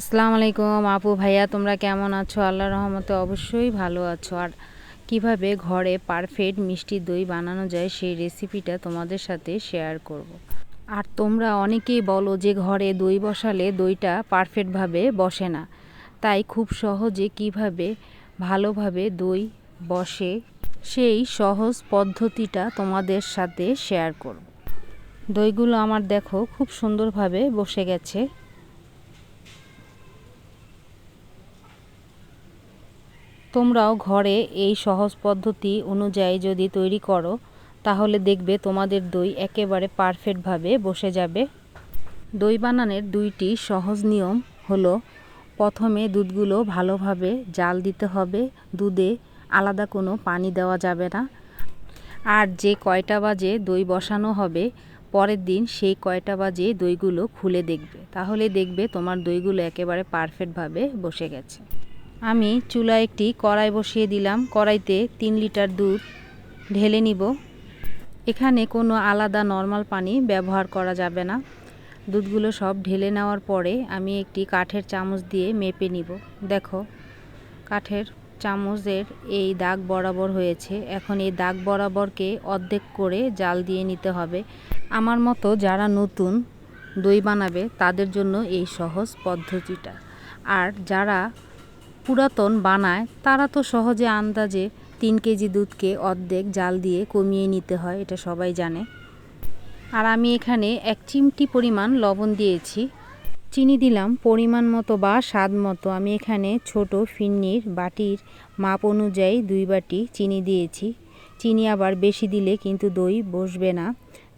আসসালামু আলাইকুম আপু, ভাইয়া, তোমরা কেমন আছো আল্লাহ রহমতে অবশ্যই ভালো আছো আর কীভাবে ঘরে পারফেক্ট মিষ্টি দই বানানো যায় সেই রেসিপিটা তোমাদের সাথে শেয়ার করব। আর তোমরা অনেকেই বলো যে ঘরে দই বসালে দইটা পারফেক্টভাবে বসে না তাই খুব সহজে কীভাবে ভালোভাবে দই বসে সেই সহজ পদ্ধতিটা তোমাদের সাথে শেয়ার করব। দইগুলো আমার দেখো খুব সুন্দরভাবে বসে গেছে তোমরাও ঘরে এই সহজ পদ্ধতি অনুযায়ী যদি তৈরি করো, তাহলে দেখবে তোমাদের দই একেবারে পারফেক্টভাবে বসে যাবে। দই বানানোর দুইটি সহজ নিয়ম হলো, প্রথমে দুধগুলো ভালোভাবে জাল দিতে হবে, দুধে আলাদা কোনো পানি দেওয়া যাবে না। আর যে কয়টা বাজে দই বসানো হবে, পরের দিন সেই কয়টা বাজে দইগুলো খুলে দেখবে। তাহলে দেখবে তোমার দইগুলো একেবারে পারফেক্টভাবে বসে গেছে। আমি চুলায় একটি কড়াই বসিয়ে দিলাম। কড়াইতে তিন লিটার দুধ ঢেলে নিব। এখানে কোনো আলাদা নর্মাল পানি ব্যবহার করা যাবে না। দুধগুলো সব ঢেলে নেওয়ার পরে আমি একটি কাঠের চামচ দিয়ে মেপে নিব। দেখো, কাঠের চামচের এই দাগ বরাবর হয়েছে। এখন এই দাগ বরাবরকে অর্ধেক করে জাল দিয়ে নিতে হবে। আমার মতো যারা নতুন দই বানাবে, তাদের জন্য এই সহজ পদ্ধতিটা। আর যারা পুরাতন বানায়, তারা তো সহজে আন্দাজে তিন কেজি দুধকে অর্ধেক জাল দিয়ে কমিয়ে নিতে হয়, এটা সবাই জানে। আর আমি এখানে এক চিমটি পরিমাণ লবণ দিয়েছি। চিনি দিলাম, পরিমাণ মতো বা স্বাদ মতো। আমি এখানে ছোট ফিন্নির বাটির মাপ অনুযায়ী দুই বাটি চিনি দিয়েছি। চিনি আবার বেশি দিলে কিন্তু দই বসবে না,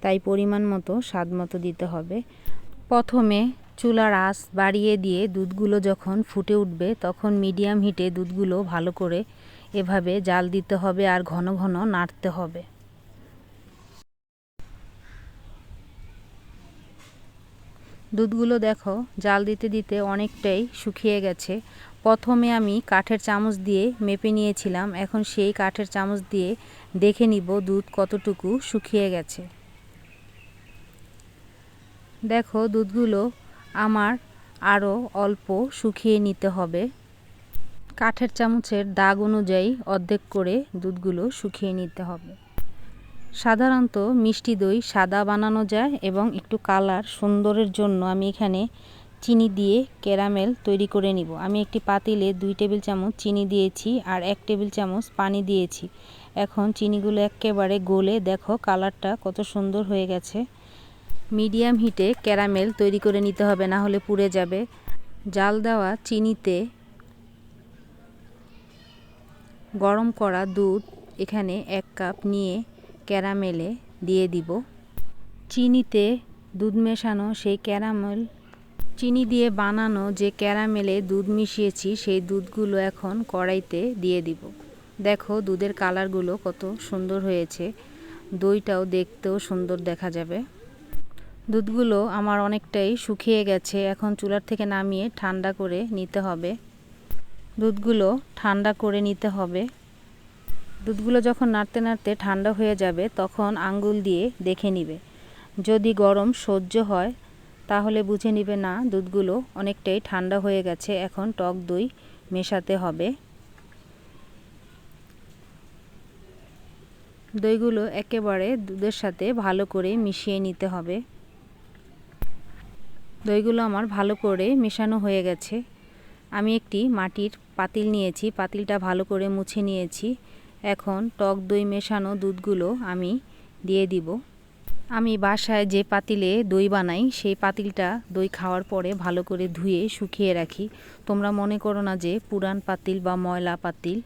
তাই পরিমাণ মতো, স্বাদ মতো দিতে হবে। প্রথমে চুলার আঁচ বাড়িয়ে দিয়ে দুধগুলো যখন ফুটে উঠবে, তখন মিডিয়াম হিটে দুধগুলো ভালো করে এভাবে জাল দিতে হবে আর ঘন ঘন নাড়তে হবে। দুধগুলো দেখো, জাল দিতে দিতে অনেকটাই শুকিয়ে গেছে। প্রথমে আমি কাঠের চামচ দিয়ে মেপে নিয়েছিলাম, এখন সেই কাঠের চামচ দিয়ে দেখে নিব দুধ কতটুকু শুকিয়ে গেছে। দেখো দুধগুলো আমার আরও অল্প শুকিয়ে নিতে হবে। কাঠের চামচের দাগ অনুযায়ী অর্ধেক করে দুধগুলো শুকিয়ে নিতে হবে। সাধারণত মিষ্টি দই সাদা বানানো যায় এবং একটু কালার সুন্দরের জন্য আমি এখানে চিনি দিয়ে ক্যারামেল তৈরি করে নিব। আমি একটি পাতিলে দুই টেবিল চামচ চিনি দিয়েছি আর এক টেবিল চামচ পানি দিয়েছি। এখন চিনিগুলো একেবারে গলে দেখো কালারটা কত সুন্দর হয়ে গেছে। মিডিয়াম হিটে ক্যারামেল তৈরি করে নিতে হবে, না হলে পুড়ে যাবে। জাল দেওয়া চিনিতে গরম করা দুধ এখানে এক কাপ নিয়ে ক্যারামেলে দিয়ে দিব। চিনিতে দুধ মেশানো সেই ক্যারামেল, চিনি দিয়ে বানানো যে ক্যারামেলে দুধ মিশিয়েছি, সেই দুধগুলো এখন কড়াইতে দিয়ে দিব। দেখো দুধের কালারগুলো কত সুন্দর হয়েছে। দইটাও দেখতেও সুন্দর দেখা যাবে। দুধগুলো আমার অনেকটাই শুকিয়ে গেছে, এখন চুলার থেকে নামিয়ে ঠান্ডা করে নিতে হবে। দুধগুলো ঠান্ডা করে নিতে হবে। দুধগুলো যখন নাড়তে নাড়তে ঠান্ডা হয়ে যাবে, তখন আঙ্গুল দিয়ে দেখে নিবে। যদি গরম সহ্য হয়, তাহলে বুঝে নিবে না দুধগুলো অনেকটাই ঠান্ডা হয়ে গেছে, এখন টক দই মেশাতে হবে। দইগুলো একেবারে দুধের সাথে ভালো করে মিশিয়ে নিতে হবে। দইগুলো আমার ভালো করে মেশানো হয়ে গেছে। আমি একটি মাটির পাতিল নিয়েছি, পাতিলটা ভালো করে মুছে নিয়েছি। এখন টক দই মেশানো দুধগুলো আমি দিয়ে দিব। আমি বাসায় যে পাতিলে দই বানাই, সেই পাতিলটা দই খাওয়ার পরে ভালো করে ধুয়ে শুকিয়ে রাখি। তোমরা মনে করো না যে পুরান পাতিল বা ময়লা পাতিল।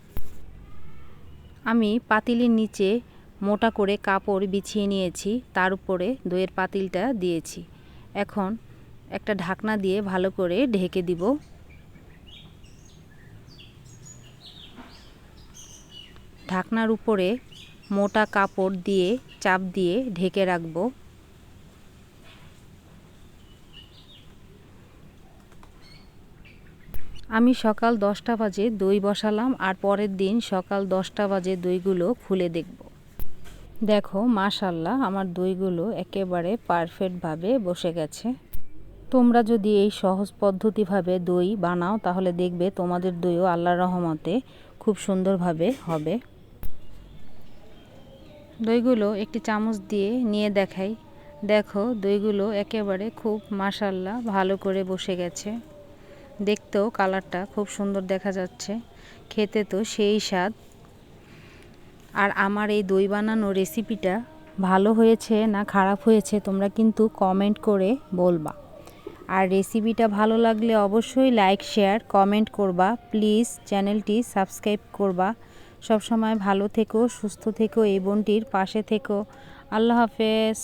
আমি পাতিলের নিচে মোটা করে কাপড় বিছিয়ে নিয়েছি, তার উপরে দইয়ের পাতিলটা দিয়েছি। এখন একটা ঢাকনা দিয়ে ভালো করে ঢেকে দিব। ঢাকনার উপরে মোটা কাপড় দিয়ে, চাপ দিয়ে ঢেকে রাখব। আমি সকাল দশটা বাজে দই বসালাম আর পরের দিন সকাল দশটা বাজে দইগুলো খুলে দেখব। দেখো, মাশাল্লাহ, আমার দইগুলো একেবারে পারফেক্টভাবে বসে গেছে। তোমরা যদি এই সহজ পদ্ধতিভাবে দই বানাও, তাহলে দেখবে তোমাদের দইও আল্লাহর রহমতে খুব সুন্দরভাবে হবে। দইগুলো একটি চামচ দিয়ে নিয়ে দেখাই। দেখো, দইগুলো একেবারে খুব মাসাল্লাহ ভালো করে বসে গেছে। দেখতেও কালারটা খুব সুন্দর দেখা যাচ্ছে। খেতে তো সেই স্বাদ। আর আমার এই দই বানানো রেসিপিটা ভালো হয়েছে না খারাপ হয়েছে, তোমরা কিন্তু কমেন্ট করে বলবা। আর রেসিপিটা ভালো লাগলে অবশ্যই লাইক শেয়ার কমেন্ট করবা। প্লিজ চ্যানেলটি সাবস্ক্রাইব করবা। সবসময় ভালো থেকো, সুস্থ থেকো, এই বোনটির পাশে থেকো। আল্লাহ হাফেজ।